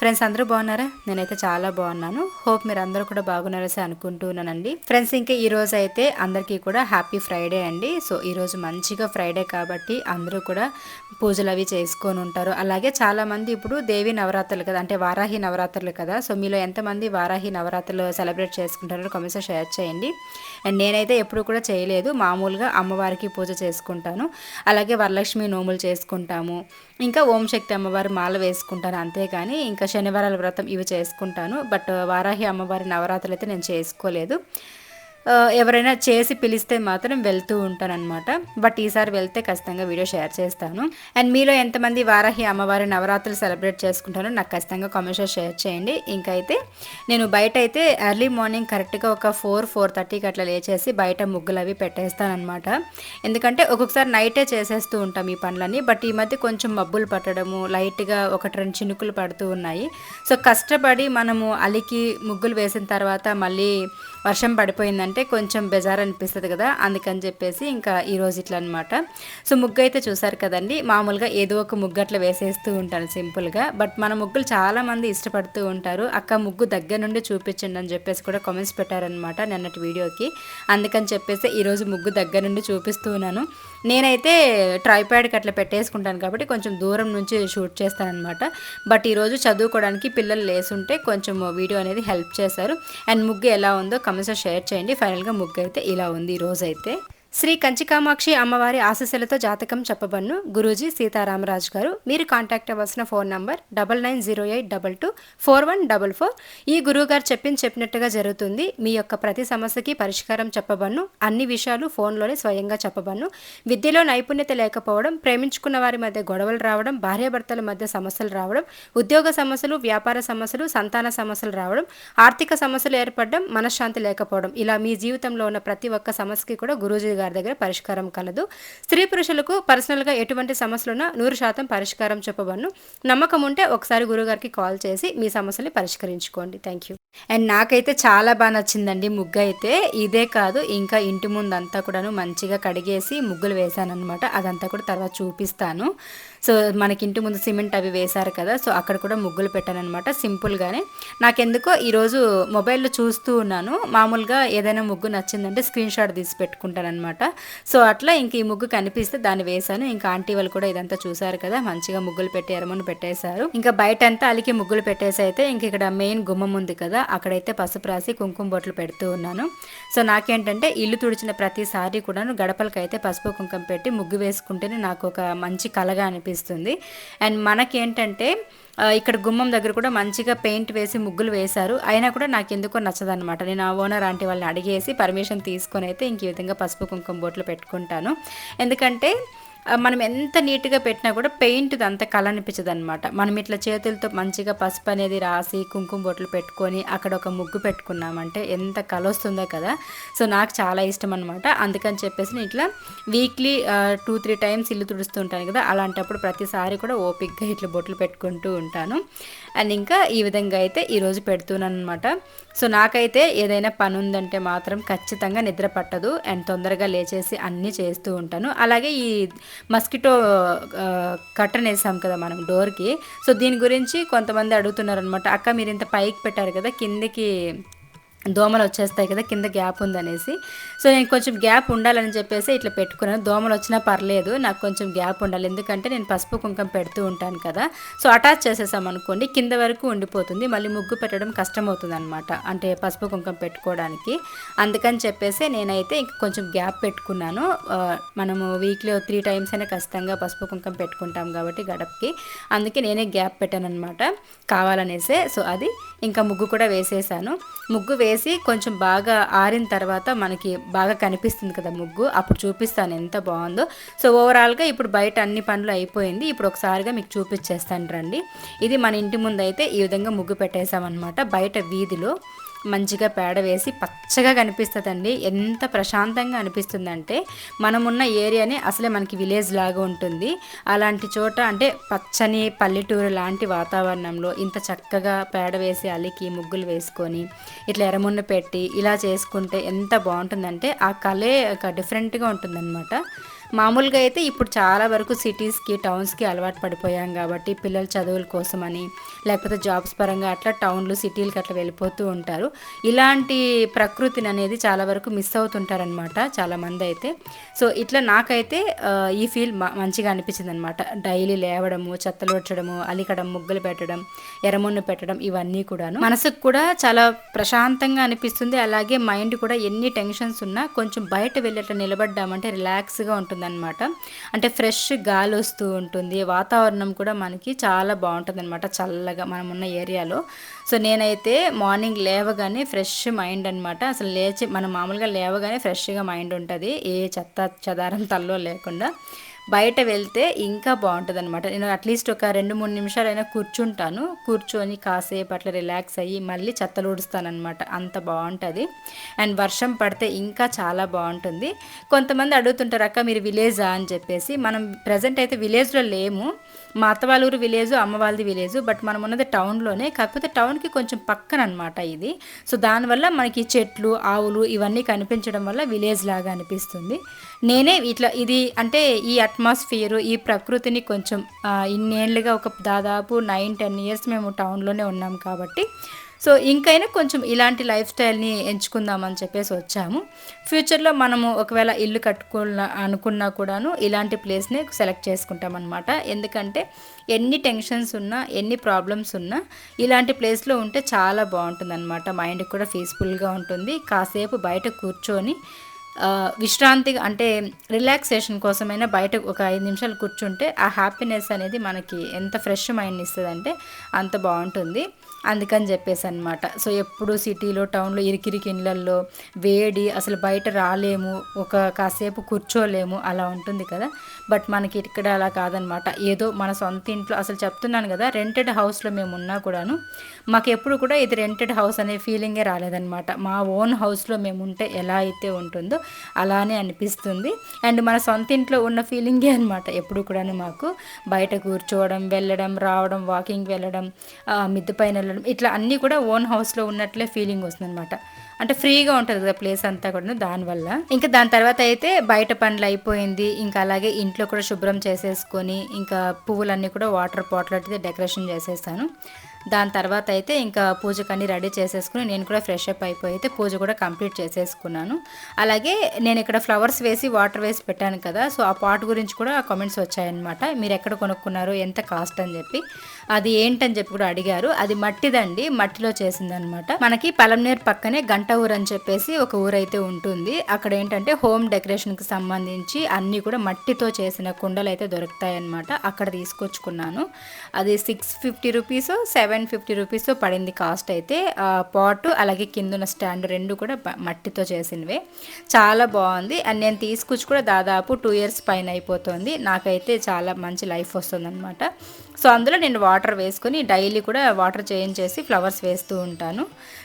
Friends అందరూ బాగున్నారా? నేనైతే చాలా బాగున్నాను. హోప్ మీరు అందరూ కూడా బాగున్నారని అనుకుంటున్నానండి. ఫ్రెండ్స్ ఇంకా ఈ రోజు అయితే అందరికీ కూడా హ్యాపీ ఫ్రైడే అండి. సో ఈరోజు మంచిగా ఫ్రైడే కాబట్టి అందరూ కూడా పూజలు అవి చేసుకొని ఉంటారు. అలాగే చాలామంది ఇప్పుడు దేవి నవరాత్రులు కదా అంటే వారాహి నవరాత్రులు కదా. సో మీలో ఎంతమంది వారాహి నవరాత్రులు సెలబ్రేట్ చేసుకుంటారో కామెంట్స్ షేర్ చేయండి. అండ్ నేనైతే ఎప్పుడు కూడా చేయలేదు. మామూలుగా అమ్మవారికి పూజ చేసుకుంటాను. అలాగే వరలక్ష్మి నోములు చేసుకుంటాము. ఇంకా ఓం శక్తి అమ్మవారి మాల వేసుకుంటాను అంతేగాని ఇంకా శనివారాల వ్రతం ఇవి చేసుకుంటాను. బట్ వారాహి అమ్మవారి నవరాత్రులు అయితే నేను చేసుకోలేదు. ఎవరైనా చేసి పిలిస్తే మాత్రం వెళ్తూ ఉంటానన్నమాట బట్ ఈసారి వెళ్తే ఖచ్చితంగా వీడియో షేర్ చేస్తాను. అండ్ మీలో ఎంతమంది వారాహి అమ్మవారి నవరాత్రులు సెలబ్రేట్ చేసుకుంటారో నాకు ఖచ్చితంగా కామెంట్స్లో షేర్ చేయండి. ఇంకా అయితే నేను బయట అయితే ఎర్లీ మార్నింగ్ కరెక్ట్గా ఒక ఫోర్ ఫోర్ థర్టీకి అట్లా లేచేసి బయట ముగ్గులు అవి పెట్టేస్తానమాట ఎందుకంటే ఒక్కొక్కసారి నైటే చేసేస్తూ ఉంటాం ఈ పనులన్నీ. బట్ ఈ మధ్య కొంచెం మబ్బులు పట్టడము లైట్గా ఒకటి రెండు చినుకులు పడుతూ ఉన్నాయి. సో కష్టపడి మనము అలికి ముగ్గులు వేసిన తర్వాత మళ్ళీ వర్షం పడిపోయిందంటే కొంచెం బెజార్ అనిపిస్తుంది కదా అందుకని చెప్పేసి ఇంకా ఈ రోజు ఇట్లా అనమాట సో ముగ్గు అయితే చూసారు కదండి మామూలుగా ఏదో ఒక ముగ్గు అట్లా వేసేస్తూ ఉంటాను సింపుల్గా బట్ మన ముగ్గులు చాలామంది ఇష్టపడుతూ ఉంటారు. అక్క ముగ్గు దగ్గర నుండి చూపించండి అని చెప్పేసి కూడా కామెంట్స్ పెట్టారనమాట నిన్నటి వీడియోకి. అందుకని చెప్పేసి ఈరోజు ముగ్గు దగ్గర నుండి చూపిస్తూ ఉన్నాను. నేనైతే ట్రైప్యాడ్కి అట్లా పెట్టేసుకుంటాను కాబట్టి కొంచెం దూరం నుంచి షూట్ చేస్తానన్నమాట బట్ ఈరోజు చదువుకోవడానికి పిల్లలు లేసుంటే కొంచెం వీడియో అనేది హెల్ప్ చేశారు. అండ్ ముగ్గు ఎలా ఉందో కమెంట్స్లో షేర్ చేయండి. ఫైనల్గా ముగ్గు అయితే ఇలా ఉంది ఈరోజు శ్రీ కంచికామాక్షి అమ్మవారి ఆశీస్సులతో జాతకం చెప్పబన్ను గురూజీ సీతారామరాజు గారు. మీరు కాంటాక్ట్ అవ్వాల్సిన phone number double nine zero eight double two four one double four. ఈ గురువుగారు చెప్పింది చెప్పినట్టుగా జరుగుతుంది. మీ యొక్క ప్రతి సమస్యకి పరిష్కారం చెప్పబన్ను అన్ని విషయాలు ఫోన్లోనే స్వయంగా చెప్పబన్ను విద్యలో నైపుణ్యత లేకపోవడం ప్రేమించుకున్న వారి మధ్య గొడవలు రావడం భార్యాభర్తల మధ్య సమస్యలు రావడం ఉద్యోగ సమస్యలు వ్యాపార సమస్యలు సంతాన సమస్యలు రావడం ఆర్థిక సమస్యలు ఏర్పడడం మనశ్శాంతి లేకపోవడం. ఇలా మీ జీవితంలో ఉన్న ప్రతి ఒక్క సమస్యకి కూడా గురూజీ గారి దగ్గర పరిష్కారం కలదు. స్త్రీ పురుషులకు పర్సనల్గా ఎటువంటి సమస్యలున్నా నూరు శాతం పరిష్కారం చెప్పబడును. నమ్మకం ఉంటే ఒకసారి గురుగారికి కాల్ చేసి మీ సమస్యని పరిష్కరించుకోండి. Thank you. అండ్ నాకైతే చాలా బాగా నచ్చిందండి ముగ్గు అయితే. ఇదే కాదు ఇంకా ఇంటి ముందు అంతా కూడాను మంచిగా కడిగేసి ముగ్గులు వేశాను అనమాట అదంతా కూడా తర్వాత చూపిస్తాను. సో మనకి ఇంటి ముందు సిమెంట్ అవి వేశారు కదా సో అక్కడ కూడా ముగ్గులు పెట్టాను అనమాట సింపుల్గానే నాకెందుకో ఈరోజు మొబైల్లో చూస్తూ ఉన్నాను. మామూలుగా ఏదైనా ముగ్గు నచ్చిందంటే స్క్రీన్ షాట్ తీసి పెట్టుకుంటాను అనమాట సో అట్లా ఇంక ఈ ముగ్గు కనిపిస్తే దాన్ని వేశాను. ఇంకా ఆంటీ వాళ్ళు కూడా ఇదంతా చూసారు కదా మంచిగా ముగ్గులు పెట్టి ఎరమని పెట్టేశారు. ఇంకా బయట అంతా అలికి ముగ్గులు పెట్టేసి అయితే ఇంక ఇక్కడ మెయిన్ గుమ్మం ఉంది కదా అక్కడైతే పసుపు రాసి కుంకుమ బొట్లు పెడుతూ ఉన్నాను. సో నాకేంటంటే ఇల్లు తుడిచిన ప్రతిసారి కూడాను గడపలకైతే పసుపు కుంకుమ పెట్టి ముగ్గు వేసుకుంటేనే నాకు ఒక మంచి కలగా అనిపిస్తుంది అండ్ మనకేంటంటే ఇక్కడ గుమ్మం దగ్గర కూడా మంచిగా పెయింట్ వేసి ముగ్గులు వేశారు. అయినా కూడా నాకు ఎందుకో నచ్చదనమాట నేను ఆ ఓనర్ ఆంటీ వాళ్ళని అడిగేసి పర్మిషన్ తీసుకొని అయితే ఇంక ఈ విధంగా పసుపు కుంకుమ బోట్లు పెట్టుకుంటాను. ఎందుకంటే మనం ఎంత నీట్గా పెట్టినా కూడా పెయింట్ అంత కళ అనిపించదు అనమాట మనం ఇట్లా చేతులతో మంచిగా పసుపు అనేది రాసి కుంకుమ బొట్లు పెట్టుకొని అక్కడ ఒక ముగ్గు పెట్టుకున్నామంటే ఎంత కళ వస్తుందో కదా. సో నాకు చాలా ఇష్టం అనమాట అందుకని చెప్పేసి నేను ఇట్లా వీక్లీ టూ త్రీ టైమ్స్ ఇల్లు తుడుస్తూ ఉంటాను కదా. అలాంటప్పుడు ప్రతిసారి కూడా ఓపిక్గా ఇట్లా బొట్లు పెట్టుకుంటూ ఉంటాను. అండ్ ఇంకా ఈ విధంగా అయితే ఈరోజు పెడుతున్నాను అనమాట సో నాకైతే ఏదైనా పని ఉందంటే మాత్రం ఖచ్చితంగా నిద్ర పట్టదు. అండ్ తొందరగా లేచేసి అన్నీ చేస్తూ ఉంటాను. అలాగే ఈ మస్కిటో కట్టన్ వేసాం కదా మనం డోర్కి. సో దీని గురించి కొంతమంది అడుగుతున్నారు అనమాట అక్క మీరు ఇంత పైకి పెట్టారు కదా కిందకి దోమలు వచ్చేస్తాయి కదా కింద గ్యాప్ ఉందనేసి. సో నేను కొంచెం గ్యాప్ ఉండాలని చెప్పేసి ఇట్లా పెట్టుకున్నాను. దోమలు వచ్చినా పర్లేదు నాకు కొంచెం గ్యాప్ ఉండాలి. ఎందుకంటే నేను పసుపు కుంకం పెడుతూ ఉంటాను కదా. సో అటాచ్ చేసేసాం అనుకోండి కింద వరకు ఉండిపోతుంది. మళ్ళీ ముగ్గు పెట్టడం కష్టమవుతుంది అనమాట అంటే పసుపు కుంకం పెట్టుకోవడానికి. అందుకని చెప్పేసి నేనైతే ఇంక కొంచెం గ్యాప్ పెట్టుకున్నాను. మనము వీక్లీ త్రీ టైమ్స్ అయినా ఖచ్చితంగా పసుపు కుంకం పెట్టుకుంటాం కాబట్టి గడపకి. అందుకే నేనే గ్యాప్ పెట్టాను అనమాట కావాలనేసే. సో అది ఇంకా ముగ్గు కూడా వేసేసాను. ముగ్గు వేసి కొంచెం బాగా ఆరిన తర్వాత మనకి బాగా కనిపిస్తుంది కదా ముగ్గు. అప్పుడు చూపిస్తాను ఎంత బాగుందో. సో ఓవరాల్గా ఇప్పుడు బయట అన్ని పనులు అయిపోయింది. ఇప్పుడు ఒకసారిగా మీకు చూపించేస్తాను రండి. ఇది మన ఇంటి ముందు అయితే ఈ విధంగా ముగ్గు పెట్టేసామన్నమాట బయట వీధిలో. మంచిగా పేడ వేసి పచ్చగా కనిపిస్తుందండి. ఎంత ప్రశాంతంగా అనిపిస్తుందంటే మనమున్న ఏరియానే అసలే మనకి విలేజ్ లాగా ఉంటుంది. అలాంటి చోట అంటే పచ్చని పల్లెటూరు లాంటి వాతావరణంలో ఇంత చక్కగా పేడ వేసి అలికి ముగ్గులు వేసుకొని ఇట్లా ఎరమున్న పెట్టి ఇలా చేసుకుంటే ఎంత బాగుంటుందంటే ఆ కళే ఒక డిఫరెంట్గా ఉంటుందన్నమాట. మామూలుగా అయితే ఇప్పుడు చాలా వరకు సిటీస్కి టౌన్స్కి అలవాటు పడిపోయాం కాబట్టి పిల్లల చదువుల కోసమని లేకపోతే జాబ్స్ పరంగా అట్లా టౌన్లు సిటీలకి అట్లా వెళ్ళిపోతూ ఉంటారు. ఇలాంటి ప్రకృతిని అనేది చాలా వరకు మిస్ అవుతుంటారనమాట చాలామంది అయితే. సో ఇట్లా నాకైతే ఈ ఫీల్ మంచిగా అనిపించింది అనమాట డైలీ లేవడము చెత్తలు వచ్చడము అలికడం ముగ్గులు పెట్టడం ఎర్రమున్ను పెట్టడం ఇవన్నీ కూడాను. మనసుకు కూడా చాలా ప్రశాంతంగా అనిపిస్తుంది. అలాగే మైండ్ కూడా ఎన్ని టెన్షన్స్ ఉన్నా కొంచెం బయట వెళ్ళి నిలబడ్డామంటే రిలాక్స్గా ఉంటుంది. ఉంటుందన్నమాట అంటే ఫ్రెష్ గాలి వస్తూ ఉంటుంది. వాతావరణం కూడా మనకి చాలా బాగుంటుంది అనమాట చల్లగా మనం ఉన్న ఏరియాలో. సో నేనైతే మార్నింగ్ లేవగానే ఫ్రెష్ మైండ్ అనమాట అసలు లేచి మనం మామూలుగా లేవగానే ఫ్రెష్గా మైండ్ ఉంటుంది. ఏ చెత్త చెదారం తల్లో లేకుండా. బయట వెళ్తే ఇంకా బాగుంటుంది అనమాట నేను అట్లీస్ట్ ఒక రెండు మూడు నిమిషాలైనా కూర్చుంటాను. కూర్చొని కాసేపు అట్లా రిలాక్స్ అయ్యి మళ్ళీ చెత్తలుడుస్తానమాట అంత బాగుంటుంది. అండ్ వర్షం పడితే ఇంకా చాలా బాగుంటుంది. కొంతమంది అడుగుతుంటారు అక్క మీరు విలేజా? అని చెప్పేసి. మనం ప్రజెంట్ అయితే విలేజ్లో లేము. మా అత్త వాళ్ళ ఊరు విలేజ్ అమ్మ వాళ్ళది విలేజ్ బట్ మనం ఉన్నది టౌన్లోనే కాకపోతే టౌన్కి కొంచెం పక్కన అనమాట ఇది. సో దానివల్ల మనకి చెట్లు ఆవులు ఇవన్నీ కనిపించడం వల్ల విలేజ్ లాగా అనిపిస్తుంది. నేనే ఇట్లా ఇది అంటే ఈ అట్మాస్ఫియర్ ఈ ప్రకృతిని కొంచెం ఇన్నేళ్ళుగా ఒక దాదాపు నైన్ టెన్ ఇయర్స్ మేము టౌన్లోనే ఉన్నాం కాబట్టి సో ఇంకైనా కొంచెం ఇలాంటి లైఫ్ స్టైల్ని ఎంచుకుందామని చెప్పేసి వచ్చాము. ఫ్యూచర్లో మనము ఒకవేళ ఇల్లు కట్టుకున్న అనుకున్నా కూడాను ఇలాంటి ప్లేస్నే సెలెక్ట్ చేసుకుంటాం అనమాట ఎందుకంటే ఎన్ని టెన్షన్స్ ఉన్నా ఎన్ని ప్రాబ్లమ్స్ ఉన్నా ఇలాంటి ప్లేస్లో ఉంటే చాలా బాగుంటుంది అనమాట మైండ్ కూడా పీస్ఫుల్గా ఉంటుంది. కాసేపు బయట కూర్చొని విశ్రాంతి విశ్రాంతిగా అంటే రిలాక్సేషన్ కోసమైనా బయట ఒక ఐదు నిమిషాలు కూర్చుంటే ఆ హ్యాపీనెస్ అనేది మనకి ఎంత ఫ్రెష్ మైండ్ ఇస్తుంది అంటే అంత బాగుంటుంది. అందుకని చెప్పేసి అనమాట సో ఎప్పుడు సిటీలో టౌన్లో ఇరికిరికి ఇళ్ళల్లో వేడి అసలు బయట రాలేము ఒక కాసేపు కూర్చోలేము అలా ఉంటుంది కదా. బట్ మనకి ఇక్కడ అలా కాదనమాట. ఏదో మన సొంత ఇంట్లో అసలు చెప్తున్నాను కదా రెంటెడ్ హౌస్లో మేము ఉన్నా కూడాను మాకు ఎప్పుడు కూడా ఇది రెంటెడ్ హౌస్ అనే ఫీలింగే రాలేదనమాట. మా ఓన్ హౌస్లో మేము ఉంటే ఎలా అయితే ఉంటుందో అలానే అనిపిస్తుంది. అండ్ మన సొంత ఇంట్లో ఉన్న ఫీలింగే అనమాట ఎప్పుడు కూడాను మాకు. బయట కూర్చోవడం వెళ్ళడం రావడం వాకింగ్ వెళ్ళడం మిద్దె పైన వెళ్ళడం ఇట్లా అన్నీ కూడా ఓన్ హౌస్లో ఉన్నట్లే ఫీలింగ్ వస్తుందనమాట. అంటే ఫ్రీగా ఉంటుంది కదా ప్లేస్ అంతా కూడా దానివల్ల ఇంకా దాని తర్వాత అయితే బయట పనులు అయిపోయింది. ఇంకా అలాగే ఇంట్లో కూడా శుభ్రం చేసేసుకొని ఇంకా పువ్వులన్నీ కూడా వాటర్ పాట్లు అయితే డెకరేషన్ చేసేసాను దాని తర్వాత అయితే ఇంకా పూజకు అన్ని రెడీ చేసేసుకుని నేను కూడా ఫ్రెష్ అప్ అయిపోయి అయితే పూజ కూడా కంప్లీట్ చేసేసుకున్నాను. అలాగే నేను ఇక్కడ ఫ్లవర్స్ వేసి వాటర్ వేసి పెట్టాను కదా. సో ఆ పాట్ గురించి కూడా కామెంట్స్ వచ్చాయన్నమాట. మీరు ఎక్కడ కొనుక్కున్నారు? ఎంత కాస్ట్ అని చెప్పి. అది ఏంటని చెప్పి కూడా అడిగారు. అది మట్టిదండి మట్టిలో చేసిందనమాట. మనకి పలంనేరు పక్కనే గంట ఊరు అని చెప్పేసి ఒక ఊరైతే ఉంటుంది. అక్కడ ఏంటంటే హోమ్ డెకరేషన్కి సంబంధించి అన్నీ కూడా మట్టితో చేసిన కుండలు అయితే దొరుకుతాయన్నమాట. అక్కడ తీసుకొచ్చుకున్నాను. అది six fifty rupees seven fifty rupees పడింది కాస్ట్ అయితే. పాట్ పాటు అలాగే కిందున్న స్టాండ్ రెండు కూడా మట్టితో చేసినవే. చాలా బాగుంది. అండ్ నేను తీసుకొచ్చి కూడా దాదాపు టూ ఇయర్స్ పైన అయిపోతుంది. నాకైతే చాలా మంచి లైఫ్ వస్తుంది సో అందులో నేను వాటర్ వేసుకొని డైలీ కూడా వాటర్ చేంజ్ చేసి ఫ్లవర్స్ వేస్తూ ఉంటాను.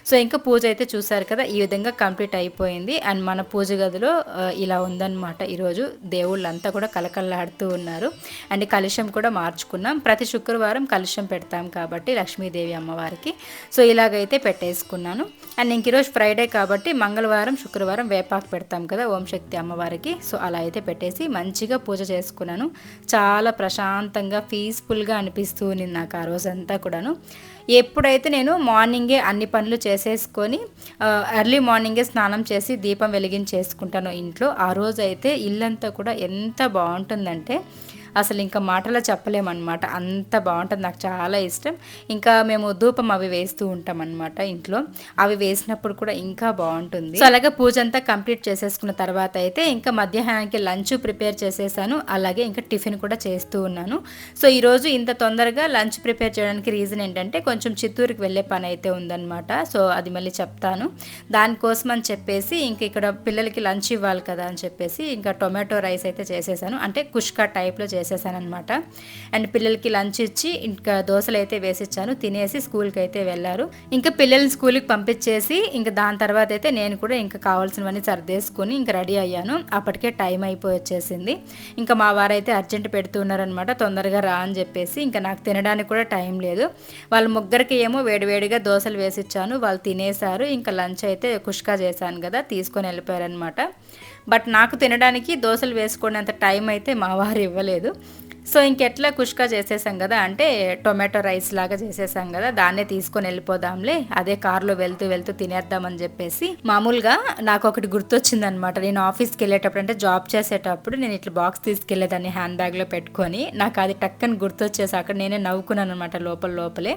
సో ఇంకా పూజ అయితే చూసారు కదా ఈ విధంగా కంప్లీట్ అయిపోయింది. అండ్ మన పూజ గదిలో ఇలా ఉందన్నమాట ఈరోజు. దేవుళ్ళంతా కూడా కలకల్లాడుతూ ఉన్నారు. అండ్ కలుషం కూడా మార్చుకున్నాం. ప్రతి శుక్రవారం కలుషం పెడతాం కాబట్టి లక్ష్మీదేవి అమ్మవారికి. సో ఇలాగైతే పెట్టేసుకున్నాను. అండ్ ఇంక ఈరోజు ఫ్రైడే కాబట్టి మంగళవారం శుక్రవారం వేపాకు పెడతాం కదా ఓం శక్తి అమ్మవారికి. సో అలా అయితే పెట్టేసి మంచిగా పూజ చేసుకున్నాను. చాలా ప్రశాంతంగా పీస్ఫుల్గా అనిపిస్తూ ఉంది నాకు ఆ రోజంతా కూడాను. ఎప్పుడైతే నేను మార్నింగే అన్ని పనులు చేసేసుకొని ఎర్లీ మార్నింగే స్నానం చేసి దీపం వెలిగించేసుకుంటాను ఇంట్లో ఆ రోజైతే ఇల్లంతా కూడా ఎంత బాగుంటుందంటే అసలు ఇంకా మాటలో చెప్పలేమన్నమాట. అంత బాగుంటుంది. నాకు చాలా ఇష్టం. ఇంకా మేము ధూపం అవి వేస్తూ ఉంటాం అనమాట ఇంట్లో. అవి వేసినప్పుడు కూడా ఇంకా బాగుంటుంది. సో అలాగే పూజ అంతా కంప్లీట్ చేసేసుకున్న తర్వాత అయితే ఇంకా మధ్యాహ్నానికి లంచ్ ప్రిపేర్ చేసేసాను. అలాగే ఇంకా టిఫిన్ కూడా చేస్తూ ఉన్నాను. సో ఈరోజు ఇంత తొందరగా లంచ్ ప్రిపేర్ చేయడానికి రీజన్ ఏంటంటే కొంచెం చిత్తూరుకి వెళ్ళే పని అయితే ఉందన్నమాట. సో అది మళ్ళీ చెప్తాను. దానికోసం అని చెప్పేసి ఇంక ఇక్కడ పిల్లలకి లంచ్ ఇవ్వాలి కదా అని చెప్పేసి ఇంకా టొమాటో రైస్ అయితే చేసేసాను. అంటే కుష్కా టైప్లో చేసి అనమాట అండ్ పిల్లలకి లంచ్ ఇచ్చి ఇంకా దోశలు అయితే వేసిచ్చాను. తినేసి స్కూల్కి అయితే వెళ్ళారు. ఇంకా పిల్లల్ని స్కూల్కి పంపించేసి ఇంకా దాని తర్వాత అయితే నేను కూడా ఇంకా కావాల్సినవన్నీ సర్దేసుకొని ఇంకా రెడీ అయ్యాను. అప్పటికే టైం అయిపోయి వచ్చేసింది. ఇంకా మా వారైతే అర్జెంట్ పెడుతున్నారనమాట తొందరగా రా అని చెప్పేసి ఇంకా నాకు తినడానికి కూడా టైం లేదు. వాళ్ళ ముగ్గురికి ఏమో వేడివేడిగా దోశలు వేసిచ్చాను. వాళ్ళు తినేశారు. ఇంకా లంచ్ అయితే కుష్కా చేశాను కదా తీసుకొని వెళ్ళిపోయారనమాట బట్ నాకు తినడానికి దోశలు వేసుకునేంత టైం అయితే మా వారు ఇవ్వలేదు. సో ఇంకెట్లా కుష్కా చేసేసాం కదా అంటే టొమాటో రైస్ లాగా చేసేసాం కదా దాన్నే తీసుకొని వెళ్ళిపోదాంలే అదే కార్లో వెళ్తూ వెళ్తూ తినేద్దామని చెప్పేసి మామూలుగా నాకు ఒకటి గుర్తొచ్చింది అనమాట నేను ఆఫీస్కి వెళ్ళేటప్పుడు అంటే జాబ్ చేసేటప్పుడు నేను ఇట్లా బాక్స్ తీసుకెళ్ళేదాన్ని హ్యాండ్ బ్యాగ్లో పెట్టుకొని నాకు అది టక్కని గుర్తొచ్చేసి అక్కడ నేనే నవ్వుకున్నాను అనమాట లోపల లోపలే.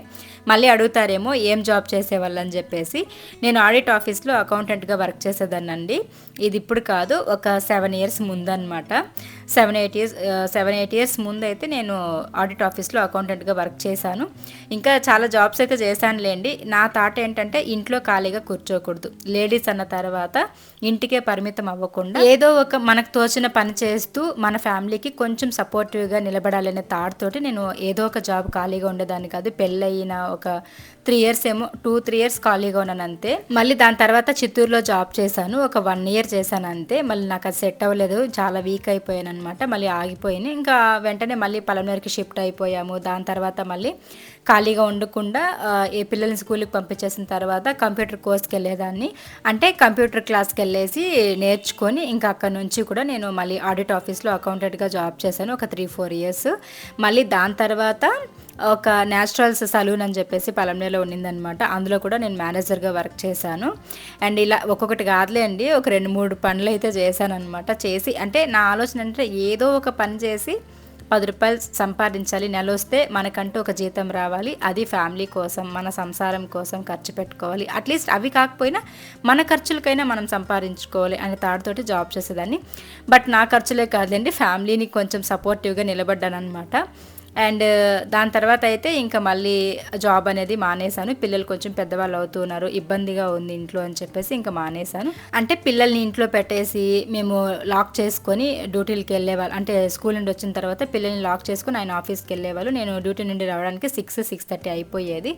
మళ్ళీ అడుగుతారేమో ఏం జాబ్ చేసేవాళ్ళు అని చెప్పేసి నేను ఆడిట్ ఆఫీస్లో అకౌంటెంట్గా వర్క్ చేసేదాన్నండి. ఇది ఇప్పుడు కాదు ఒక seven years ముందనమాట seven eight years seven eight years ముందైతే నేను ఆడిట్ ఆఫీస్లో అకౌంటెంట్గా వర్క్ చేశాను. ఇంకా చాలా జాబ్స్ అయితే చేశానులేండి. నా థాట్ ఏంటంటే ఇంట్లో ఖాళీగా కూర్చోకూడదు. లేడీస్ అన్న తర్వాత ఇంటికే పరిమితం అవ్వకుండా ఏదో ఒక మనకు తోచిన పని చేస్తూ మన ఫ్యామిలీకి కొంచెం సపోర్టివ్గా నిలబడాలనే థాట్ తోటి నేను ఏదో ఒక జాబ్ ఖాళీగా ఉండేదాన్ని కాదు. పెళ్ళయిన ఒక త్రీ ఇయర్స్ ఏమో టూ త్రీ ఇయర్స్ ఖాళీగా ఉన్నాను అంతే. మళ్ళీ దాని తర్వాత చిత్తూరులో జాబ్ చేశాను. ఒక వన్ ఇయర్ చేశాను అంతే. మళ్ళీ నాకు అది సెట్ అవ్వలేదు. చాలా వీక్ అయిపోయాను అనమాట మళ్ళీ ఆగిపోయింది ఇంకా వెంటనే మళ్ళీ పలమనేరుకి షిఫ్ట్ అయిపోయాము. దాని తర్వాత మళ్ళీ ఖాళీగా ఉండకుండా ఏ పిల్లల్ని స్కూల్కి పంపించేసిన తర్వాత కంప్యూటర్ కోర్స్కి వెళ్ళేదాన్ని అంటే కంప్యూటర్ క్లాస్కి వెళ్ళేసి నేర్చుకొని ఇంకా అక్కడ నుంచి కూడా నేను మళ్ళీ ఆడిట్ ఆఫీస్లో అకౌంటెంట్గా జాబ్ చేశాను ఒక త్రీ ఫోర్ ఇయర్స్. మళ్ళీ దాని తర్వాత ఒక న్యాచురల్స్ సలూన్ అని చెప్పేసి పలంనేలో ఉన్నిందనమాట. అందులో కూడా నేను మేనేజర్గా వర్క్ చేశాను. అండ్ ఇలా ఒక్కొక్కటి కాదులే అండి ఒక రెండు మూడు పనులు అయితే చేశాను అనమాట చేసి అంటే నా ఆలోచన అంటే ఏదో ఒక పని చేసి పది రూపాయలు సంపాదించాలి నెల వస్తే మనకంటూ ఒక జీతం రావాలి. అది ఫ్యామిలీ కోసం మన సంసారం కోసం ఖర్చు పెట్టుకోవాలి. అట్లీస్ట్ అవి కాకపోయినా మన ఖర్చులకైనా మనం సంపాదించుకోవాలి అనే తాడుతోటి జాబ్ చేసేదాన్ని. బట్ నా ఖర్చులే కాదండి ఫ్యామిలీని కొంచెం సపోర్టివ్గా నిలబడ్డాను అనమాట అండ్ దాని తర్వాత అయితే ఇంకా మళ్ళీ జాబ్ అనేది మానేశాను. పిల్లలు కొంచెం పెద్దవాళ్ళు అవుతున్నారు ఇబ్బందిగా ఉంది ఇంట్లో అని చెప్పేసి ఇంకా మానేశాను. అంటే పిల్లల్ని ఇంట్లో పెట్టేసి మేము లాక్ చేసుకొని డ్యూటీలకి వెళ్ళేవాళ్ళు. అంటే స్కూల్ నుండి వచ్చిన తర్వాత పిల్లల్ని లాక్ చేసుకుని ఆయన ఆఫీస్కి వెళ్ళేవాళ్ళు. నేను డ్యూటీ నుండి రావడానికి సిక్స్ సిక్స్ థర్టీ అయిపోయేది.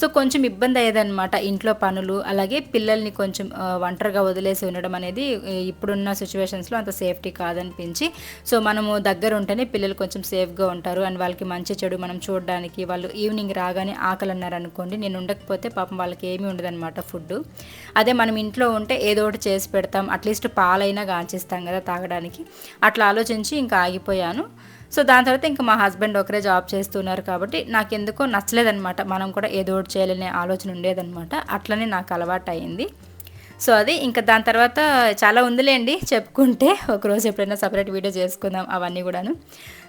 సో కొంచెం ఇబ్బంది అయ్యేదన్నమాట ఇంట్లో పనులు. అలాగే పిల్లల్ని కొంచెం ఒంటరిగా వదిలేసి ఉండడం అనేది ఇప్పుడున్న సిచ్యువేషన్స్లో అంత సేఫ్టీ కాదనిపించి. సో మనము దగ్గర ఉంటేనే పిల్లలు కొంచెం సేఫ్గా ఉంటారు. అండ్ వాళ్ళకి మంచి చెడు మనం చూడడానికి వాళ్ళు ఈవినింగ్ రాగానే ఆకలి అన్నారు అనుకోండి నేను ఉండకపోతే పాపం వాళ్ళకి ఏమీ ఉండదన్నమాట ఫుడ్ అదే మనం ఇంట్లో ఉంటే ఏదో ఒకటి చేసి పెడతాం అట్లీస్ట్ పాలైనా గాంచిస్తాం కదా తాగడానికి. అట్లా ఆలోచించి ఇంకా ఆగిపోయాను. సో దాని తర్వాత ఇంకా మా హస్బెండ్ ఒకరే జాబ్ చేస్తున్నారు కాబట్టి నాకు ఎందుకో నచ్చలేదన్నమాట. మనం కూడా ఏదో ఒకటి చేయాలనే ఆలోచన ఉండేదన్నమాట. అట్లనే నాకు అలవాటు అయింది సో అది ఇంకా దాని తర్వాత చాలా ఉందిలేండి చెప్పుకుంటే. ఒకరోజు ఎప్పుడైనా సపరేట్ వీడియో చేసుకుందాం అవన్నీ కూడాను.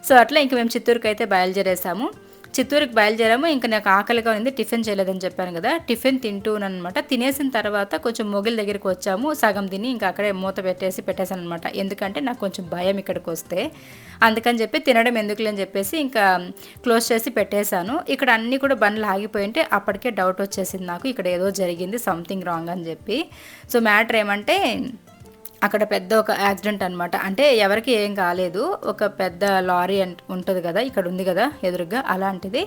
సో అట్లా ఇంక మేము చిత్తూరుకి అయితే బయలుదేరేసాము. చిత్తూరుకి బయలుదేరాము. ఇంకా నాకు ఆకలిగా ఉంది టిఫిన్ చేయలేదని చెప్పాను కదా. టిఫిన్ తింటూనమాట అనమాట తినేసిన తర్వాత కొంచెం మొగిల దగ్గరికి వచ్చాము. సగం తిని ఇంకా అక్కడే మూత పెట్టేసి పెట్టేశాను అనమాట ఎందుకంటే నాకు కొంచెం భయం ఇక్కడికి వస్తే. అందుకని చెప్పి తినడం ఎందుకులే అని చెప్పేసి ఇంకా క్లోజ్ చేసి పెట్టేశాను. ఇక్కడ అన్నీ కూడా బండ్లు ఆగిపోయి ఉంటే అప్పటికే డౌట్ వచ్చేసింది నాకు. ఇక్కడ ఏదో జరిగింది సంథింగ్ రాంగ్ అని చెప్పి. సో మ్యాటర్ ఏమంటే అక్కడ పెద్ద ఒక యాక్సిడెంట్ అనమాట అంటే ఎవరికి ఏం కాలేదు. ఒక పెద్ద లారీ అంట ఉంటుంది కదా ఇక్కడ ఉంది కదా ఎదురుగా అలాంటిది.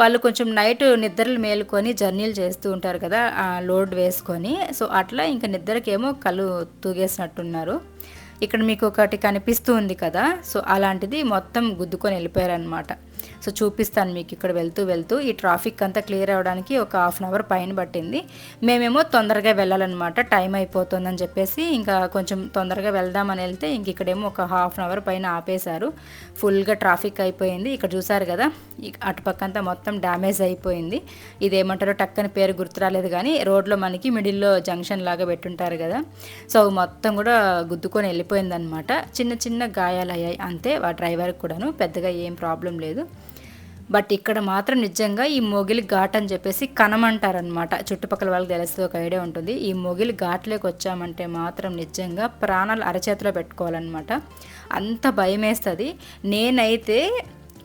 వాళ్ళు కొంచెం నైట్ నిద్రలు మేలుకొని జర్నీలు చేస్తూ ఉంటారు కదా లోడ్ వేసుకొని. సో అట్లా ఇంకా నిద్రకేమో కళ్ళు తూగేసినట్టున్నారు. ఇక్కడ మీకు ఒకటి కనిపిస్తూ ఉంది కదా సో అలాంటిది మొత్తం గుద్దుకొని వెళ్ళిపోయారనమాట సో చూపిస్తాను మీకు ఇక్కడ వెళ్తూ వెళ్తూ. ఈ ట్రాఫిక్ అంతా క్లియర్ అవ్వడానికి ఒక హాఫ్ అన్ అవర్ పైన పట్టింది. మేమేమో తొందరగా వెళ్ళాలన్నమాట. టైం అయిపోతుందని చెప్పేసి ఇంకా కొంచెం తొందరగా వెళ్దామని వెళ్తే ఇంక ఇక్కడేమో ఒక హాఫ్ అన్ అవర్ పైన ఆపేశారు. ఫుల్గా ట్రాఫిక్ అయిపోయింది. ఇక్కడ చూసారు కదా అటుపక్క అంతా మొత్తం డ్యామేజ్ అయిపోయింది. ఇదేమంటారో టక్కని పేరు గుర్తు రాలేదు కానీ రోడ్లో మనకి మిడిల్లో జంక్షన్ లాగా పెట్టుంటారు కదా. సో మొత్తం కూడా గుద్దుకొని వెళ్ళిపోయిందనమాట చిన్న చిన్న గాయాలు అయ్యాయి అంతే ఆ డ్రైవర్కి కూడాను. పెద్దగా ఏం ప్రాబ్లం లేదు. బట్ ఇక్కడ మాత్రం నిజంగా ఈ మొగిలి ఘాట్ అని చెప్పేసి కనమంటారనమాట చుట్టుపక్కల వాళ్ళకి తెలుస్తుంది ఒక ఐడియా ఉంటుంది. ఈ మొగిలి ఘాట్లోకి వచ్చామంటే మాత్రం నిజంగా ప్రాణాలు అరచేతిలో పెట్టుకోవాలన్నమాట. అంత భయం వేస్తుంది నేనైతే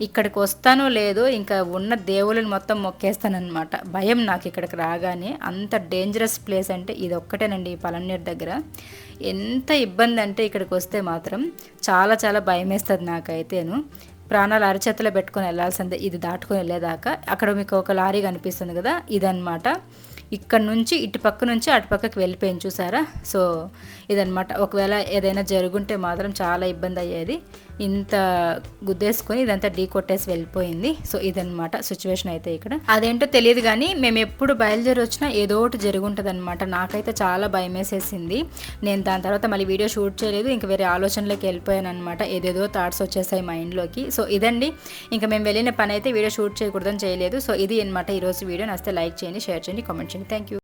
ఇక్కడికి వస్తానో లేదో ఇంకా ఉన్న దేవుళ్ళని మొత్తం మొక్కేస్తానమాట భయం నాకు ఇక్కడికి రాగానే. అంత డేంజరస్ ప్లేస్ అంటే ఇది ఒక్కటేనండి ఈ పలన్నీరు దగ్గర. ఎంత ఇబ్బంది అంటే ఇక్కడికి వస్తే మాత్రం చాలా చాలా భయం వేస్తుంది నాకైతేను. ప్రాణాలు అరచేతిలో పెట్టుకొని వెళ్ళాల్సిందే. ఇది దాటుకొని వెళ్ళేదాకా అక్కడ మీకు ఒక లారీ కనిపిస్తుంది కదా ఇదనమాట ఇక్కడ నుంచి ఇటు పక్క నుంచి అటుపక్కకి వెళ్ళిపోయింది చూసారా? సో ఇదనమాట ఒకవేళ ఏదైనా జరుగుంటే మాత్రం చాలా ఇబ్బంది అయ్యేది. ఇంత గుద్దేసుకొని ఇదంతా డీ కొట్టేసి వెళ్ళిపోయింది. సో ఇదనమాట సిచ్యువేషన్ అయితే ఇక్కడ. అదేంటో తెలియదు కానీ మేము ఎప్పుడు బయలుదేరి వచ్చినా ఏదో ఒకటి జరుగుంటుంది అనమాట నాకైతే చాలా భయం వేసేసింది నేను దాని తర్వాత మళ్ళీ వీడియో షూట్ చేయలేదు. ఇంకా వేరే ఆలోచనలోకి వెళ్ళిపోయాను అనమాట ఏదేదో థాట్స్ వచ్చేసాయి మైండ్లోకి. సో ఇదండి. ఇంకా మేము వెళ్ళిన పని అయితే వీడియో షూట్ చేయకూడదని చేయలేదు. సో ఇది అనమాట ఈరోజు వీడియో. నస్తే లైక్ చేయండి షేర్ చేయండి కామెంట్ చేయండి. Thank you